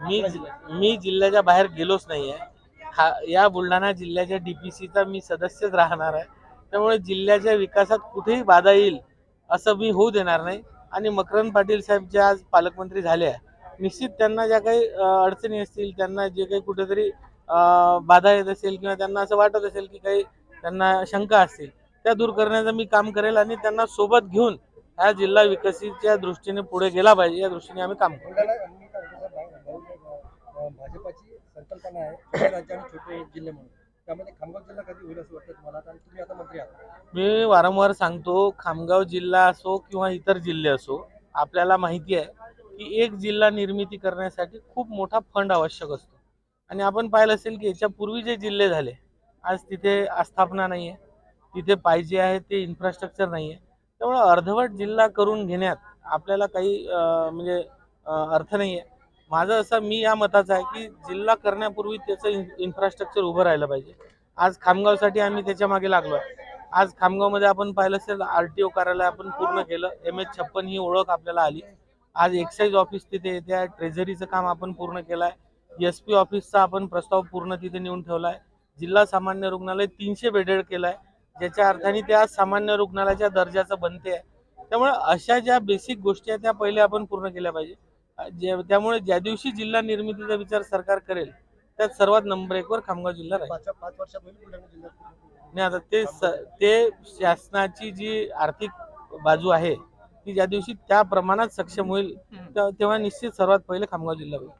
मी मी जिल्ह्याच्या बाहेर गेलोच नाहीये. हा या बुलढाणा जिल्ह्याच्या डीपीसीचा मी सदस्यच राहणार आहे. त्यामुळे जिल्ह्याच्या विकासात कुठेही बाधा येईल असं मी होऊ देणार नाही. आणि मकरंद पाटील साहेब जे आज पालकमंत्री झाले आहे. निश्चित त्यांना ज्या काही अडचणी असतील त्यांना जे काही कुठेतरी बाधा येत असेल किंवा त्यांना असं वाटत असेल की काही त्यांना शंका असतील त्या दूर करण्याचं मी काम करेल आणि त्यांना सोबत घेऊन हा जिल्हा विकसितच्या दृष्टीने पुढे गेला पाहिजे. या दृष्टीने आम्ही काम करू. भाजपाची संकल्पना आहे राज्य आणि छोटे जिल्हे म्हणून. त्यामध्ये खामगाव जिल्हा कधी होईल असं वाटतं तुम्हाला? कारण तुम्ही आता मंत्री आहात. मी वारंवार सांगतो खामगाव जिल्हा असो किंवा इतर जिल्हे असो आपल्याला माहिती आहे की एक जिल्हा निर्मिती करण्यासाठी खूप मोठा फंड आवश्यक असतो. आणि आपण पाहिलं असेल की याच्यापूर्वी जे जिल्हे झाले आज तिथे आस्थापना नाही आहे तिथे पाहिजे आहे ते इन्फ्रास्ट्रक्चर नाही आहे त्यामुळे अर्धवट जिल्हा करून घेण्यात आपल्याला काही म्हणजे अर्थ नाही आहे माझं असं मी या मताचं आहे की जिल्हा करण्यापूर्वी त्याचं इन्फ्रास्ट्रक्चर उभं राहिलं पाहिजे. आज खामगावसाठी आम्ही त्याच्यामागे लागलो आहे. आज खामगावमध्ये आपण पाहिलं असेल आर टी ओ कार्यालय आपण पूर्ण केलं. एम एच छप्पन ही ओळख आपल्याला आली. आज एक्साईज ऑफिस तिथे येते आहे. ट्रेझरीचं काम आपण पूर्ण केलं आहे एस पी ऑफिसचा आपण प्रस्ताव पूर्ण तिथे नेऊन ठेवला आहे जिल्हा सामान्य रुग्णालय तीनशे बेडेड केलं आहे ज्याच्या अर्थाने त्या सामान्य रुग्णालयाच्या दर्जाचं बनते आहे त्यामुळे अशा ज्या बेसिक गोष्टी आहेत त्या पहिले आपण पूर्ण केल्या पाहिजे. त्यामुळे ज्या दिवशी जिल्हा निर्मितीचा विचार सरकार करेल त्यात सर्वात नंबर एकवर खामगाव जिल्हा राहील. पाच पाच वर्षात होईल बुलढाणा जिल्ह्यात नाही आता ते स- ते शासनाची जी आर्थिक बाजू आहे ती ज्या दिवशी त्या प्रमाणात सक्षम होईल तेव्हा निश्चित सर्वात पहिले खामगाव जिल्हा होईल.